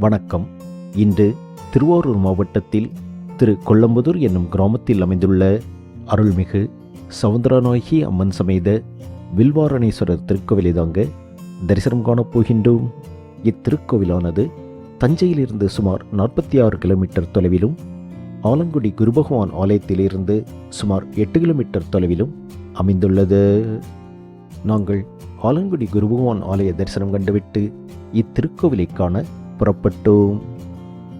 வணக்கம். இன்று திருவாரூர் மாவட்டத்தில் திரு கொல்லம்புதூர் என்னும் கிராமத்தில் அமைந்துள்ள அருள்மிகு சவுந்தரநாயகி அம்மன் சமேத வில்வாரணேஸ்வரர் திருக்கோவிலை தாங்க தரிசனம் காணப் போகின்றோம். இத்திருக்கோவிலானது தஞ்சையிலிருந்து சுமார் நாற்பத்தி ஆறு கிலோமீட்டர் தொலைவிலும் ஆலங்குடி குருபகவான் ஆலயத்திலிருந்து சுமார் எட்டு கிலோமீட்டர் தொலைவிலும் அமைந்துள்ளது. நாங்கள் ஆலங்குடி குருபகவான் ஆலய தரிசனம் கண்டுவிட்டு இத்திருக்கோவிலை காண புறப்பட்டோம்.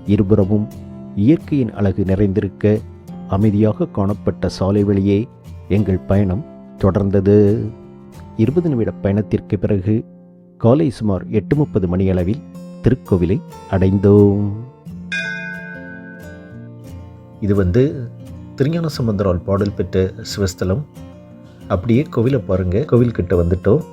இருபுறமும் இயற்கையின் அழகு நிறைந்திருக்க அமைதியாக காணப்பட்ட சாலை வழியே எங்கள் பயணம் தொடர்ந்தது. இருபது நிமிட பயணத்திற்கு பிறகு காலை சுமார் எட்டு முப்பது மணியளவில் திருக்கோவிலை அடைந்தோம். இது வந்து திருஞான சம்பந்தரால் பாடல் பெற்ற சிவஸ்தலம். அப்படியே கோவிலை பாருங்கள் கோவில் கிட்ட வந்துட்டோம்.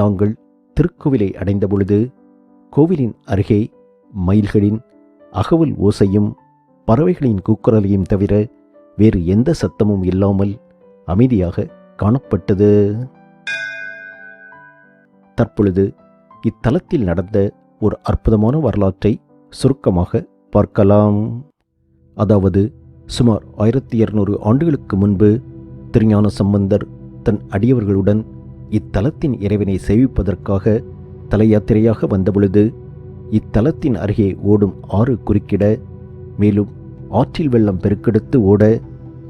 நாங்கள் திருக்கோவிலை அடைந்தபொழுது கோவிலின் அருகே மயில்களின் அகவல் ஓசையும் பறவைகளின் கூக்குரலையும் தவிர வேறு எந்த சத்தமும் இல்லாமல் அமைதியாக காணப்பட்டது. தற்பொழுது இத்தலத்தில் நடந்த ஒரு அற்புதமான வரலாற்றை சுருக்கமாக பார்க்கலாம். அதாவது சுமார் ஆயிரத்தி இருநூறு ஆண்டுகளுக்கு முன்பு திருஞான சம்பந்தர் தன் அடியவர்களுடன் இத்தலத்தின் இறைவனை சேவிப்பதற்காக தலையாத்திரையாக வந்தபொழுது இத்தலத்தின் அருகே ஓடும் ஆறு குறுக்கிட மேலும் ஆற்றில் வெள்ளம் பெருக்கெடுத்து ஓட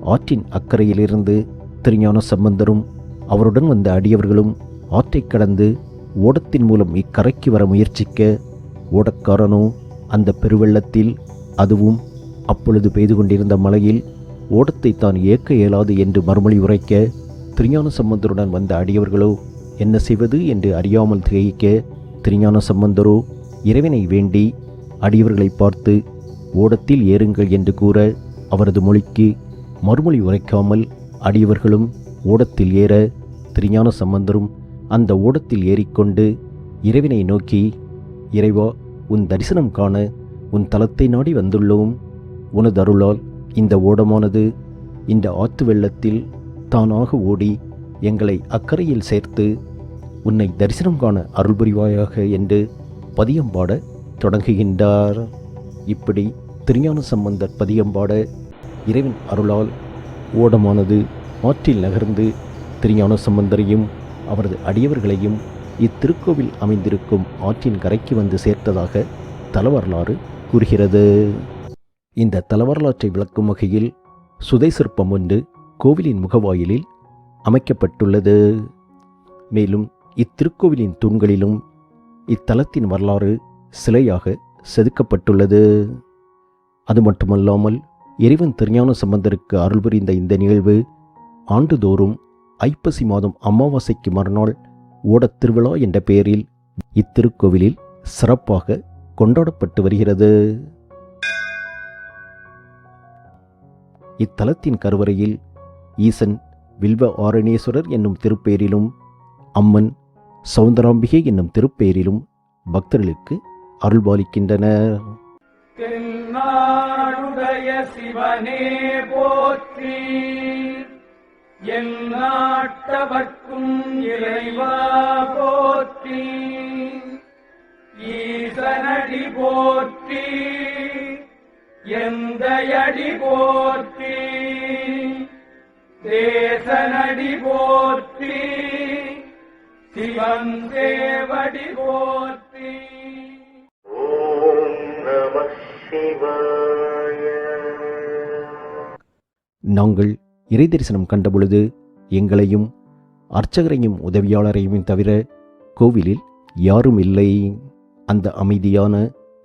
ஆற்றின் அக்கறையிலிருந்து திருஞான சம்பந்தரும் அவருடன் வந்த அடியவர்களும் ஆற்றைக் கடந்து ஓடத்தின் மூலம் இக்கரைக்கு வர முயற்சிக்க ஓடக்காரனோ அந்த பெருவெள்ளத்தில் அதுவும் அப்பொழுது பெய்து கொண்டிருந்த மழையில் ஓடத்தை தான் இயக்க இயலாது என்று மறுமொழி உரைக்க திருஞான சம்பந்தருடன் வந்த அடியவர்களோ என்ன செய்வது என்று அறியாமல் திகைக்க திருஞான சம்பந்தரோ இறைவனை வேண்டி அடியவர்களை பார்த்து ஓடத்தில் ஏறுங்கள் என்று கூற அவரது மொழிக்கு மறுமொழி உரைக்காமல் அடியவர்களும் ஓடத்தில் ஏற திருஞான சம்பந்தரும் அந்த ஓடத்தில் ஏறிக்கொண்டு இறைவனை நோக்கி இறைவா உன் தரிசனம் காண உன் தலத்தை நாடி வந்துள்ளோம். உனது அருளால் இந்த ஓடமானது இந்த ஆத்து வெள்ளத்தில் தானாக ஓடி எங்களை அக்கறையில் சேர்த்து உன்னை தரிசனம் காண அருள் புரிவாயாக என்று பதியம் பாட தொடங்குகின்றார். இப்படி திருஞான சம்பந்தர் பதியம் பாட இறைவன் அருளால் ஓடமானது ஆற்றில் நகர்ந்து திருஞான சம்பந்தரையும் அவரது அடியவர்களையும் இத்திருக்கோவில் அமைந்திருக்கும் ஆற்றின் கரைக்கு வந்து சேர்த்ததாக தலவரலாறு கூறுகிறது. இந்த தலவரலாற்றை விளக்கும் வகையில் சுதை சிற்பம் ஒன்று கோவிலின் முகவாயிலில் அமைக்கப்பட்டுள்ளது. மேலும் இத்திருக்கோவிலின் தூண்களிலும் இத்தலத்தின் வரலாறு சிலையாக செதுக்கப்பட்டுள்ளது. அது மட்டுமல்லாமல் இறைவன் திருஞான சம்பந்தருக்கு அருள் புரிந்த இந்த நிகழ்வு ஆண்டுதோறும் ஐப்பசி மாதம் அமாவாசைக்கு மறுநாள் ஓடத் திருவிழா என்ற பெயரில் இத்திருக்கோவிலில் சிறப்பாக கொண்டாடப்பட்டு வருகிறது. இத்தலத்தின் கருவறையில் ஈசன் வில்வ ஆரணேஸ்வரர் என்னும் திருப்பேரிலும் அம்மன் சௌந்தராம்பிகை என்னும் திருப்பேரிலும் பக்தர்களுக்கு அருள்பாலிக்கின்றனர். தென்னாடுடைய சிவனே போற்றி என் நாட்டவர்க்கும் இறைவா போற்றி ஈசனடி போற்றி எந்த அடி போற்றி. தேசனடி போற்றி சிவன் தேவடி போற்றி. ஓம் நம சிவாய. நாங்கள் இறை தரிசனம் கண்டபொழுது எங்களையும் அர்ச்சகரையும் உதவியாளரையும் தவிர கோவிலில் யாரும் இல்லை அந்த அமைதியான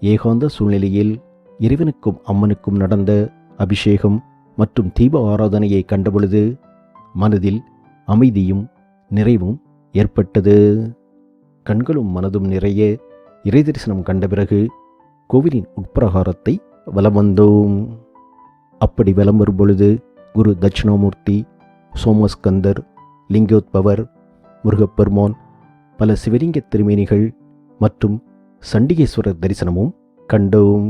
ஏகாந்த சூழ்நிலையில் இறைவனுக்கும் அம்மனுக்கும் நடந்த அபிஷேகம் மற்றும் தீப ஆராதனையை கண்டபொழுது மனதில் அமைதியும் நிறைவும் ஏற்பட்டது. கண்களும் மனதும் நிறைய இறை தரிசனம் கண்ட பிறகு கோவிலின் உட்பிரகாரத்தை வலம் வந்தோம். அப்படி வலம் வரும்பொழுது குரு தட்சிணாமூர்த்தி சோமஸ்கந்தர் லிங்கோத்பவர் முருகப்பெருமான் பல சிவலிங்க திருமேனிகள் மற்றும் சண்டிகேஸ்வரர் தரிசனமும் கண்டோம்.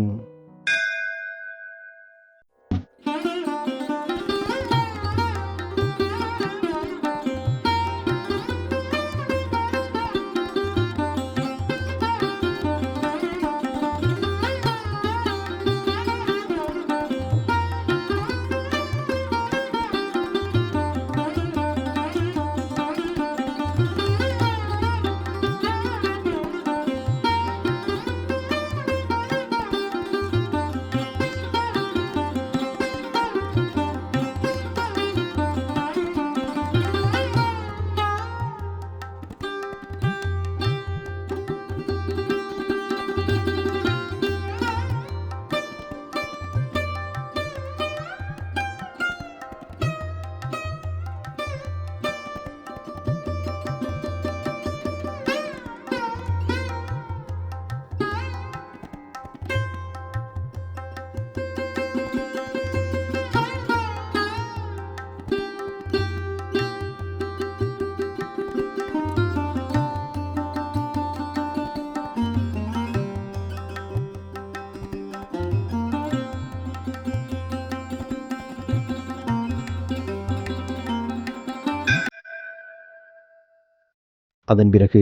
அதன் பிறகு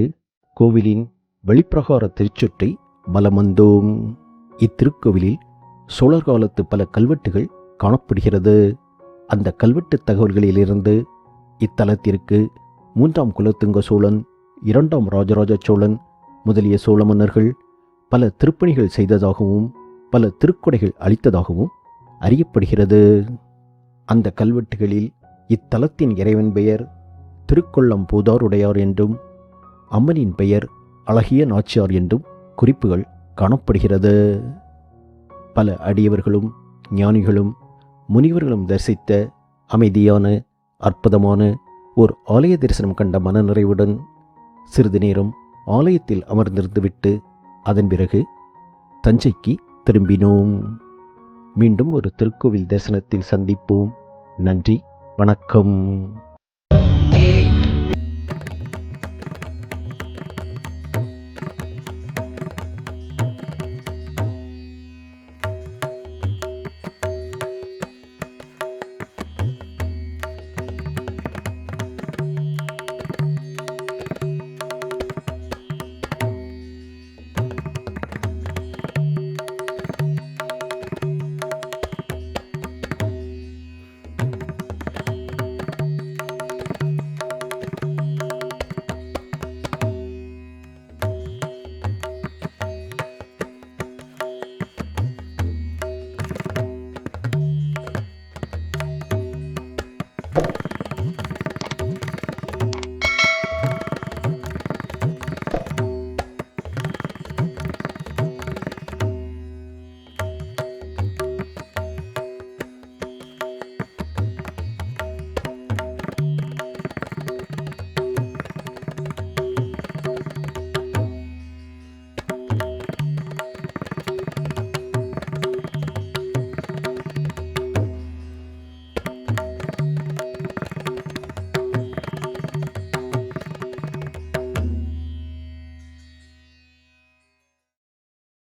கோவிலின் வெளிப்பிரகார திருச்சுற்றை வலம் வந்தோம் இத்திருக்கோவிலில் சோழர் காலத்து பல கல்வெட்டுகள் காணப்படுகிறது. அந்த கல்வெட்டு தகவல்களிலிருந்து இத்தலத்திற்கு மூன்றாம் குலத்துங்க சோழன் இரண்டாம் ராஜராஜ சோழன் முதலிய சோழ மன்னர்கள் பல திருப்பணிகள் செய்ததாகவும் பல திருக்கொடைகள் அளித்ததாகவும் அறியப்படுகிறது. அந்த கல்வெட்டுகளில் இத்தலத்தின் இறைவன் பெயர் திருக்கொள்ளம் பூதாருடையார் என்றும் அம்மனின் பெயர் அழகிய நாச்சியார் என்றும் குறிப்புகள் காணப்படுகிறது. பல அடியவர்களும் ஞானிகளும் முனிவர்களும் தரிசித்த அமைதியான அற்புதமான ஓர் ஆலய தரிசனம் கண்ட மனநிறைவுடன் சிறிது நேரம் ஆலயத்தில் அமர்ந்திருந்துவிட்டு அதன் பிறகு தஞ்சைக்கு திரும்பினோம். மீண்டும் ஒரு திருக்கோவில் தரிசனத்தில் சந்திப்போம். நன்றி வணக்கம்.